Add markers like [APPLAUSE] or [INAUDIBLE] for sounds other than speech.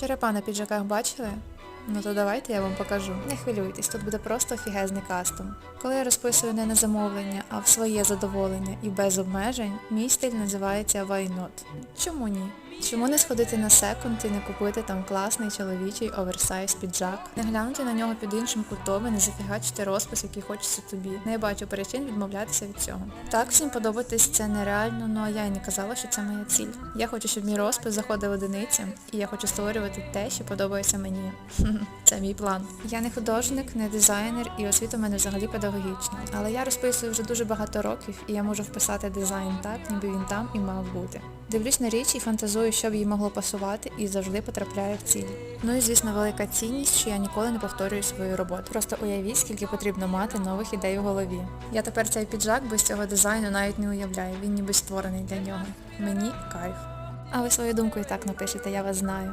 Черепа на піджаках бачили? Ну то давайте я вам покажу. Не хвилюйтесь, тут буде просто офігезний кастом. Коли я розписую не на замовлення, а в своє задоволення і без обмежень, мій стиль називається Why Not. Чому ні? Чому не сходити на секунд і не купити там класний чоловічий оверсайз піджак? Не глянути на нього під іншим кутом і не зафігачити розпис, який хочеться тобі. Не бачу причин відмовлятися від цього. Так, всім подобатись це нереально, ну а я й не казала, що це моя ціль. Я хочу, щоб мій розпис заходив одиниці, і я хочу створювати те, що подобається мені. [LAUGHS] Це мій план. Я не художник, не дизайнер, і освіта в мене взагалі педагогічна. Але я розписую вже дуже багато років, і я можу вписати дизайн так, ніби він там і мав бути. Дивлюсь на річ і фантазую, що б їй могло пасувати, і завжди потрапляю в ціль. Ну і звісно, велика цінність, що я ніколи не повторюю свою роботу. Просто уявіть, скільки потрібно мати нових ідей у голові. Я тепер цей піджак без цього дизайну навіть не уявляю, він ніби створений для нього. Мені кайф. А ви свою думку і так напишете, я вас знаю.